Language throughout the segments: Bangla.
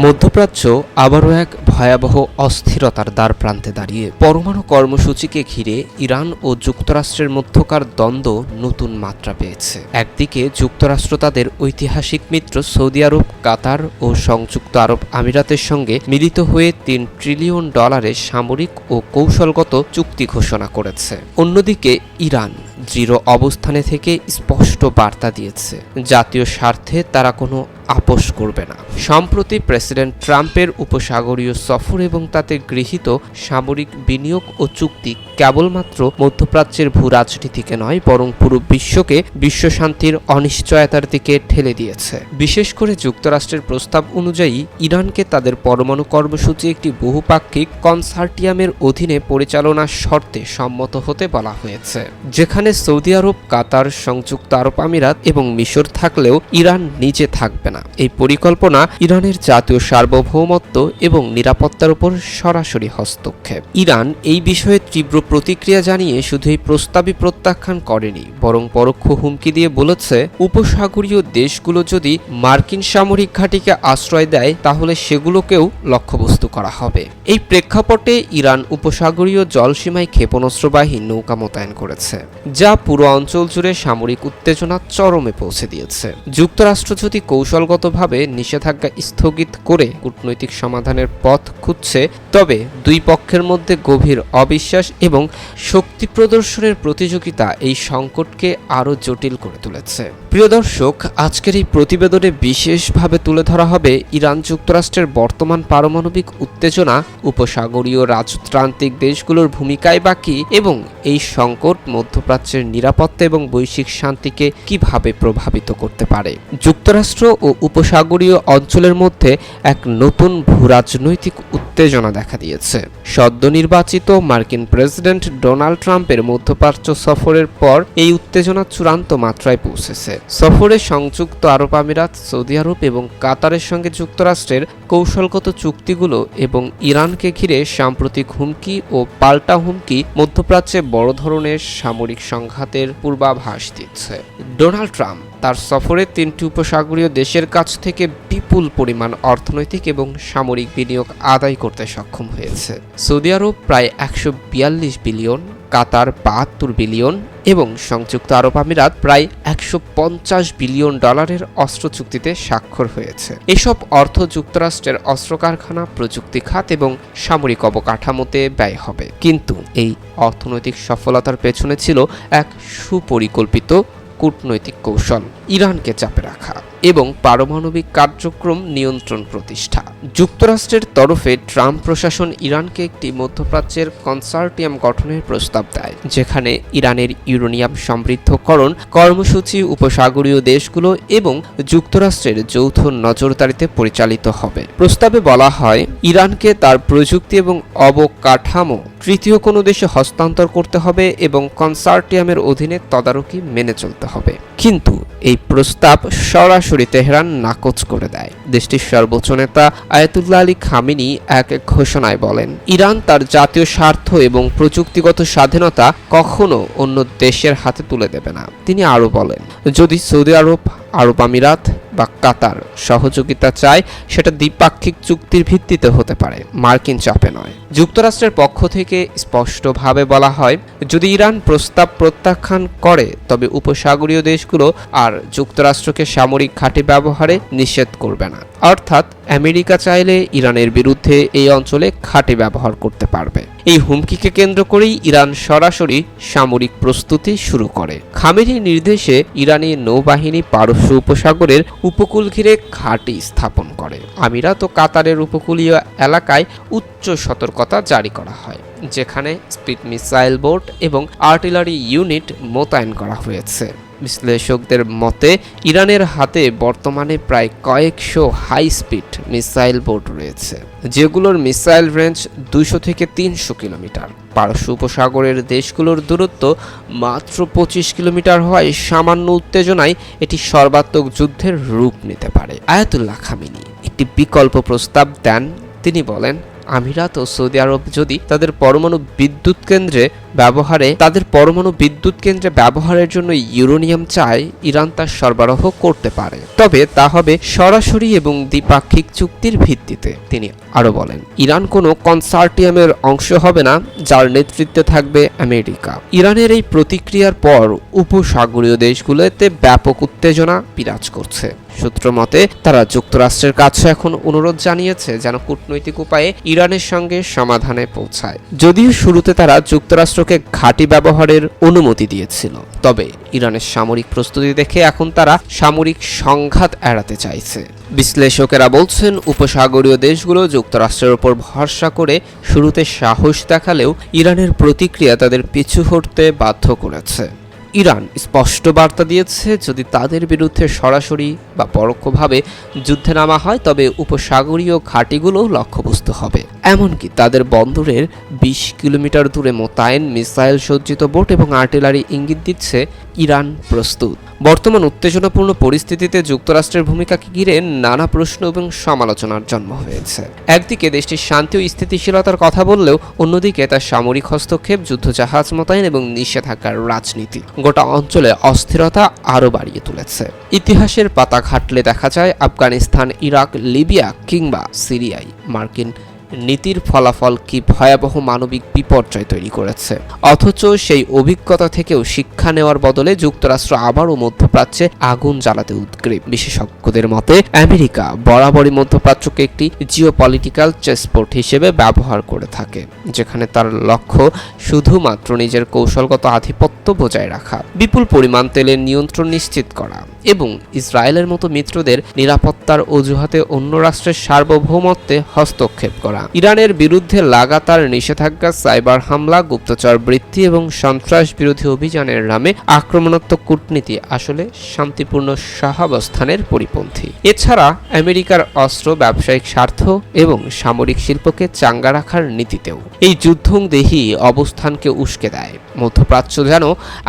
মধ্যপ্রাচ্য আবারও এক ভয়াবহ অস্থিরতার দ্বার প্রান্তে দাঁড়িয়ে। পরমাণু কর্মসূচিকে ঘিরে ইরান ও যুক্তরাষ্ট্রের মধ্যকার দ্বন্দ্ব নতুন মাত্রা পেয়েছে। একদিকে যুক্তরাষ্ট্র তাদের ঐতিহাসিক মিত্র সৌদি আরব, কাতার ও সংযুক্ত আরব আমিরাতের সঙ্গে মিলিত হয়ে তিন ট্রিলিয়ন ডলারের সামরিক ও কৌশলগত চুক্তি ঘোষণা করেছে। অন্যদিকে ইরান দৃঢ় অবস্থানে থেকে স্পষ্ট বার্তা দিয়েছে, জাতীয় স্বার্থে তারা কোনো আপোষ করবে না। সম্প্রতি প্রেসিডেন্ট ট্রাম্পের উপসাগরীয় সফর এবং তাতে গৃহীত সামরিক বিনিয়োগ ও চুক্তি কেবলমাত্র মধ্যপ্রাচ্যের ভূ রাজনীতিকে নয়, বরং পুরো বিশ্বকে বিশ্বশান্তির অনিশ্চয়তার দিকে ঠেলে দিয়েছে। বিশেষ করে যুক্তরাষ্ট্রের প্রস্তাব অনুযায়ী, ইরানকে তাদের পরমাণু কর্মসূচি একটি বহুপাক্ষিক কনসার্টিয়ামের অধীনে পরিচালনার শর্তে সম্মত হতে বলা হয়েছে, যেখানে সৌদি আরব, কাতার, সংযুক্ত আরব আমিরাত এবং মিশর থাকলেও ইরান নিজে থাকবে না। এই পরিকল্পনা ইরানের জাতীয় সার্বভৌমত্ব এবং নিরাপত্তার উপর সরাসরি হস্তক্ষেপ। ইরান এই বিষয়ে তীব্র প্রতিক্রিয়া জানিয়ে শুধু এই প্রস্তাবই প্রত্যাখ্যান করেনি, বরং পরোক্ষ হুমকি দিয়ে বলেছে, উপসাগরীয় দেশগুলো যদি মার্কিন সামরিক ঘাঁটিকে আশ্রয় দেয়, তাহলে সেগুলোকেও লক্ষ্যবস্তু করা হবে। এই প্রেক্ষাপটে ইরান উপসাগরীয় জলসীমায় ক্ষেপণাস্ত্রবাহী নৌকা মোতায়েন করেছে, যা পুরো অঞ্চল জুড়ে সামরিক উত্তেজনা চরমে পৌঁছে দিয়েছে। যুক্তরাষ্ট্র যদি কৌশলগতভাবে নিষেধাজ্ঞা স্থগিত করে কূটনৈতিক সমাধানের পথ খুঁজছে, তবে দুই পক্ষের মধ্যে গভীর অবিশ্বাস এবং শক্তি প্রদর্শনের প্রতিযোগিতা এই সংকটকে আরও জটিল করে তুলেছে। প্রিয় দর্শক, আজকের এই প্রতিবেদনে বিশেষভাবে তুলে ধরা হবে ইরান যুক্তরাষ্ট্রের বর্তমান পারমাণবিক উত্তেজনা, উপসাগরীয় রাজতান্ত্রিক দেশগুলোর ভূমিকায় বাকি এবং এই সংকট মধ্যপ্রাচ্যের নিরাপত্তা এবং বৈশ্বিক শান্তিকে কীভাবে প্রভাবিত করতে পারে। যুক্তরাষ্ট্র ও উপসাগরীয় অঞ্চলের মধ্যে এক নতুন ভূরাজনৈতিক উত্তেজনা দেখা দিয়েছে। সদ্য নির্বাচিত মার্কিন প্রেসিডেন্ট ডোনাল্ড ট্রাম্পের মধ্যপ্রাচ্য সফরের পর এই উত্তেজনা চূড়ান্ত মাত্রায় পৌঁছেছে। সফরে সংযুক্ত আরব আমিরাত, সৌদি আরব এবং কাতারের সঙ্গে যুক্তরাষ্ট্রের কৌশলগত চুক্তিগুলো এবং ইরানকে ঘিরে সাম্প্রতিক হুমকি ও পাল্টা হুমকি মধ্যপ্রাচ্যে বড় ধরনের সামরিক সংঘাতের পূর্বাভাস দিচ্ছে। ডোনাল্ড ট্রাম্প তার সফরে তিনটি উপসাগরীয় দেশের কাছ থেকে বিপুল পরিমাণ অর্থনৈতিক এবং সামরিক বিনিয়োগ আদায় করতে সক্ষম হয়েছে। সৌদি আরব প্রায় একশো বিয়াল্লিশ বিলিয়ন, কাতার বাহাত্তর বিলিয়ন এবং সংযুক্ত আরব আমিরাত প্রায় একশো পঞ্চাশ বিলিয়ন ডলারের অস্ত্র চুক্তিতে স্বাক্ষর হয়েছে। এসব অর্থ যুক্তরাষ্ট্রের অস্ত্র কারখানা, প্রযুক্তি খাত এবং সামরিক অবকাঠামোতে ব্যয় হবে। কিন্তু এই অর্থনৈতিক সফলতার পেছনে ছিল এক সুপরিকল্পিত কূটনৈতিক কৌশল ইরানকে চাপে রাখা এবং পারমাণবিক কার্যক্রম নিয়ন্ত্রণ প্রতিষ্ঠা। যুক্তরাষ্ট্রের তরফে ট্রাম্প প্রশাসন ইরানকে একটি মধ্যপ্রাচ্যের কনসার্টিয়াম গঠনের প্রস্তাব দেয়, যেখানে ইরানের ইউরেনিয়াম সমৃদ্ধকরণ, কর্মসূচি, উপসাগরীয় দেশগুলো এবং যুক্তরাষ্ট্রের যৌথ নজরদারিতে পরিচালিত হবে। প্রস্তাবে বলা হয়, ইরানকে তার প্রযুক্তি এবং অবকাঠামো তৃতীয় কোনো দেশে হস্তান্তর করতে হবে এবং কনসার্টিয়ামের অধীনে তদারকি মেনে চলতে হবে। কিন্তু এই প্রস্তাব সরাসরি তেহরান নাকচ করে দেয়। দেশটির সর্বোচ্চ নেতা আয়াতুল্লাহ আলী খামিনি এক ঘোষণায় বলেন, ইরান তার জাতীয় স্বার্থ এবং প্রযুক্তিগত স্বাধীনতা কখনো অন্য দেশের হাতে তুলে দেবে না। তিনি আরও বলেন, যদি সৌদি আরব আরব আমিরাত বা কাতার সহযোগিতা চায়, সেটা দ্বিপাক্ষিক চুক্তির ভিত্তিতে হতে পারে, মার্কিন চাপে নয়। যুক্তরাষ্ট্রের পক্ষ থেকে স্পষ্টভাবে বলা হয়, যদি ইরান প্রস্তাব প্রত্যাখ্যান করে, তবে উপসাগরীয় দেশগুলো আর যুক্তরাষ্ট্রকে সামরিক ঘাঁটি ব্যবহারে নিষেধ করবে না। অর্থাৎ আমেরিকা চাইলে ইরানের বিরুদ্ধে এই অঞ্চলে ঘাঁটি ব্যবহার করতে পারবে। এই হুমকিকে কেন্দ্র করেই ইরান সরাসরি সামরিক প্রস্তুতি শুরু করে। খামেরির নির্দেশে ইরানি নৌবাহিনী পারস্য উপসাগরের উপকূল ঘিরে ঘাঁটি স্থাপন করে। আমিরাত ও কাতারের উপকূলীয় এলাকায় উচ্চ সতর্কতা জারি করা হয়, যেখানে স্পিড মিসাইল বোট এবং আর্টিলারি ইউনিট মোতায়েন করা হয়েছে। বিশ্লেষকদের মতে, ইরানের হাতে বর্তমানে প্রায় কয়েকশো হাই স্পিড মিসাইল বোট রয়েছে, যেগুলোর মিসাইল রেঞ্জ দুইশো থেকে তিনশো কিলোমিটার। পারস্য উপসাগরের দেশগুলোর দূরত্ব মাত্র পঁচিশ কিলোমিটার হওয়ায় সামান্য উত্তেজনায় এটি সর্বাত্মক যুদ্ধের রূপ নিতে পারে। আয়াতুল্লাহ খামিনি একটি বিকল্প প্রস্তাব দেন। তিনি বলেন আমিরাত ও সৌদি আরব যদি তাদের পরমাণু বিদ্যুৎ কেন্দ্রে ব্যবহারে, তাদের পরমাণু বিদ্যুৎ কেন্দ্রে ব্যবহারের জন্য ইউরোনিয়াম চায় ইরান তার সরবরাহ করতে পারে। তবে তা হবে সরাসরি এবং দ্বিপাক্ষিক চুক্তির ভিত্তিতে, তিনি আরও বলেন। ইরান কোনো কনসার্টিয়ামের অংশ হবে না, যার নেতৃত্বে থাকবে আমেরিকা। ইরানের এই প্রতিক্রিয়ার পর উপসাগরীয় দেশগুলোতে ব্যাপক উত্তেজনা বিরাজ করছে। সূত্র মতে, তারা যুক্তরাষ্ট্রের কাছে এখন অনুরোধ জানিয়েছে যেন কূটনৈতিক উপায়ে ইরানের সঙ্গে সমাধানে পৌঁছায়। যদিও শুরুতে তারা যুক্তরাষ্ট্রকে ঘাঁটি ব্যবহারের অনুমতি দিয়েছিল, তবে ইরানের সামরিক প্রস্তুতি দেখে এখন তারা সামরিক সংঘাত এড়াতে চাইছে। বিশ্লেষকেরা বলছেন, উপসাগরীয় দেশগুলো যুক্তরাষ্ট্রের ওপর ভরসা করে শুরুতে সাহস দেখালেও ইরানের প্রতিক্রিয়া তাদের পিছু হটতে বাধ্য করেছে। ইরান স্পষ্ট বার্তা দিয়েছে, যদি তাদের বিরুদ্ধে সরাসরি বা পরোক্ষভাবে যুদ্ধে নামা হয়, তবে উপসাগরীয় ঘাঁটিগুলো লক্ষ্যবস্তু হবে। এমনকি তাদের বন্দরের বিশ কিলোমিটার দূরে মোতায়েন মিসাইল সজ্জিত বোট এবং আর্টিলারি ইঙ্গিত দিচ্ছে ইরান প্রস্তুত। বর্তমান উত্তেজনাপূর্ণ পরিস্থিতিতে যুক্তরাষ্ট্রের ভূমিকাকে ঘিরে নানা প্রশ্ন এবং সমালোচনার জন্ম হয়েছে। একদিকে দেশটির শান্তি ও স্থিতিশীলতার কথা বললেও অন্যদিকে তার সামরিক হস্তক্ষেপ, যুদ্ধজাহাজ মোতায়েন এবং নিষেধাজ্ঞার রাজনীতি গোটা অঞ্চলে অস্থিরতা আরও বাড়িয়ে তুলেছে। ইতিহাসের পাতা ঘাটলে দেখা যায় আফগানিস্তান, ইরাক, লিবিয়া কিংবা সিরিয়ায় মার্কিন নীতির ফলাফল কি ভয়াবহ মানবিক বিপর্যয় তৈরি করেছে? অথচ সেই অভিজ্ঞতা থেকেও শিক্ষা নেওয়ার বদলে যুক্তরাষ্ট্র আবারও মধ্যপ্রাচ্যে আগুন জ্বালাতে উদ্গ্রীব। বিশেষজ্ঞদের মতে, আমেরিকা বরাবরই মধ্যপ্রাচ্যকে একটি জিওপলিটিক্যাল চেসপোর্ট হিসেবে ব্যবহার করে থাকে, যেখানে তার লক্ষ্য শুধুমাত্র নিজের কৌশলগত আধিপত্য বজায় রাখা, বিপুল পরিমাণ তেলের নিয়ন্ত্রণ নিশ্চিত করা এবং ইসরায়েলের মতো মিত্রদের নিরাপত্তার অজুহাতে অন্য রাষ্ট্রের সার্বভৌমত্বে হস্তক্ষেপ করা। ইরানের বিরুদ্ধে লাগাতার নিষেধাজ্ঞা, সাইবার হামলা, গুপ্তচর বৃত্তি এবং সন্ত্রাস বিরোধী অভিযানের নামে আক্রমণাত্মক কূটনীতি আসলে শান্তিপূর্ণ সহাবস্থানের পরিপন্থী। এছাড়া আমেরিকার অস্ত্র, ব্যবসায়িক স্বার্থ এবং সামরিক শিল্পকে চাঙ্গা রাখার নীতিতেও এই যুদ্ধংদেহী অবস্থানকে উস্কে দেয়। মধ্যপ্রাচ্য যেন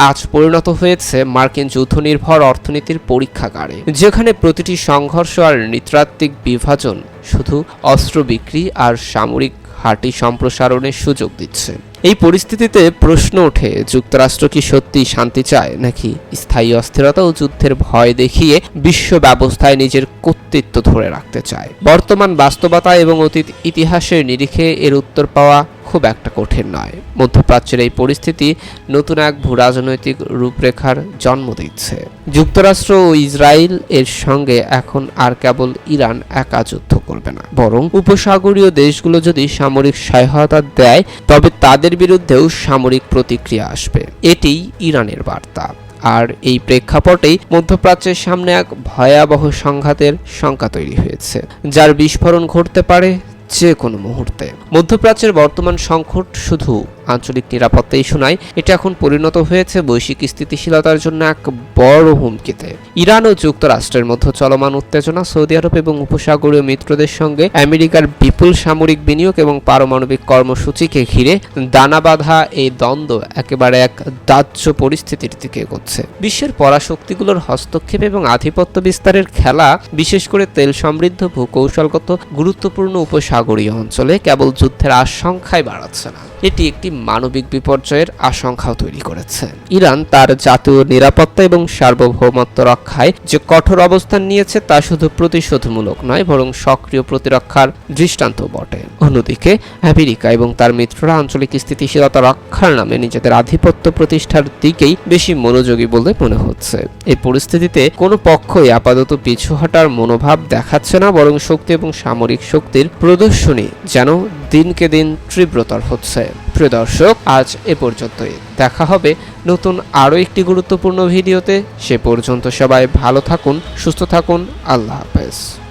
আজ পরিণত হয়েছে মার্কিন যুদ্ধনির্ভর অর্থনীতির পরীক্ষাগারে, যেখানে প্রতিটি সংঘর্ষ আর নৃতাত্ত্বিক বিভাজন শুধু অস্ত্র বিক্রি আর সামরিক হাটি সম্প্রসারণের সুযোগ দিচ্ছে। এই পরিস্থিতিতে প্রশ্ন ওঠে, যুক্তরাষ্ট্র কি সত্যি শান্তি চায় নাকি স্থায়ী অস্থিরতা ও যুদ্ধের ভয় দেখিয়ে বিশ্ব ব্যবস্থায় নিজের কর্তৃত্ব ধরে রাখতে চায়? বর্তমান বাস্তবতা এবং অতীত ইতিহাসের নিরিখে এর উত্তর পাওয়া খুব একটা কঠিন নয়। মধ্যপ্রাচ্যের এই পরিস্থিতি নতুন এক ভূরাজনৈতিক রূপরেখার জন্ম দিচ্ছে। যুক্তরাষ্ট্র ও ইসরায়েল এর সঙ্গে এখন আর কেবল ইরান একা যুদ্ধ করবে না। বরং উপসাগরীয় দেশগুলো যদি সামরিক সহায়তা দেয়, তবে তাদের বিরুদ্ধেও সামরিক প্রতিক্রিয়া আসবে। এটিই ইরানের বার্তা। আর এই প্রেক্ষাপটেই মধ্যপ্রাচ্যের সামনে এক ভয়াবহ সংঘাতের শঙ্কা তৈরি হয়েছে। যার বিস্ফোরণ ঘটতে পারে যে কোনো মুহূর্তে। মধ্যপ্রাচ্যের বর্তমান সংকট শুধু আঞ্চলিক নিরাপত্তা ইস্যু নয় এটা এখন পরিণত হয়েছে বৈশ্বিক স্থিতিশীলতার জন্য এক বড় হুমকিতে। ইরান ও যুক্তরাষ্ট্রের মধ্যে চলমান উত্তেজনা সৌদি আরব এবং উপসাগরীয় মিত্রদের সঙ্গে আমেরিকার বিপুল সামরিক বিনিয়োগ এবং পারমাণবিক কর্মসূচিকে ঘিরে দানা বাঁধা এই দ্বন্দ্ব একেবারে এক দাহ্য পরিস্থিতির দিকে এগোচ্ছে। বিশ্বের পরাশক্তিগুলোর হস্তক্ষেপ এবং আধিপত্য বিস্তারের খেলা, বিশেষ করে তেল সমৃদ্ধ ভূকৌশলগত গুরুত্বপূর্ণ উপসাগরীয় অঞ্চলে কেবল যুদ্ধের আশঙ্কাই বাড়াচ্ছে না। এটি একটি মানবিক বিপর্যয়ের আশঙ্কাও তৈরি করেছে। ইরান তার জাতীয় নিরাপত্তা এবং সার্বভৌমত্ব রক্ষায় যে কঠোর অবস্থান নিয়েছে তা শুধু প্রতিশোধমূলক নয়, বরং সক্রিয় প্রতিরক্ষার দৃষ্টান্ত বটে। অন্যদিকে, আমেরিকা এবং তার মিত্ররা আঞ্চলিক স্থিতিশীলতা রক্ষার নামে নিজেদের আধিপত্য প্রতিষ্ঠার দিকেই বেশি মনোযোগী বলে মনে হচ্ছে। এই পরিস্থিতিতে কোনো পক্ষই আপাতত পিছু হটার মনোভাব দেখাচ্ছে না, বরং শক্তি এবং সামরিক শক্তির প্রদর্শনী যেন দিনকে দিন তীব্রতর হচ্ছে। প্রিয় দর্শক, আজ এ পর্যন্তই। দেখা হবে নতুন আরও একটি গুরুত্বপূর্ণ ভিডিওতে। সে পর্যন্ত সবাই ভালো থাকুন, সুস্থ থাকুন। আল্লাহ হাফেজ।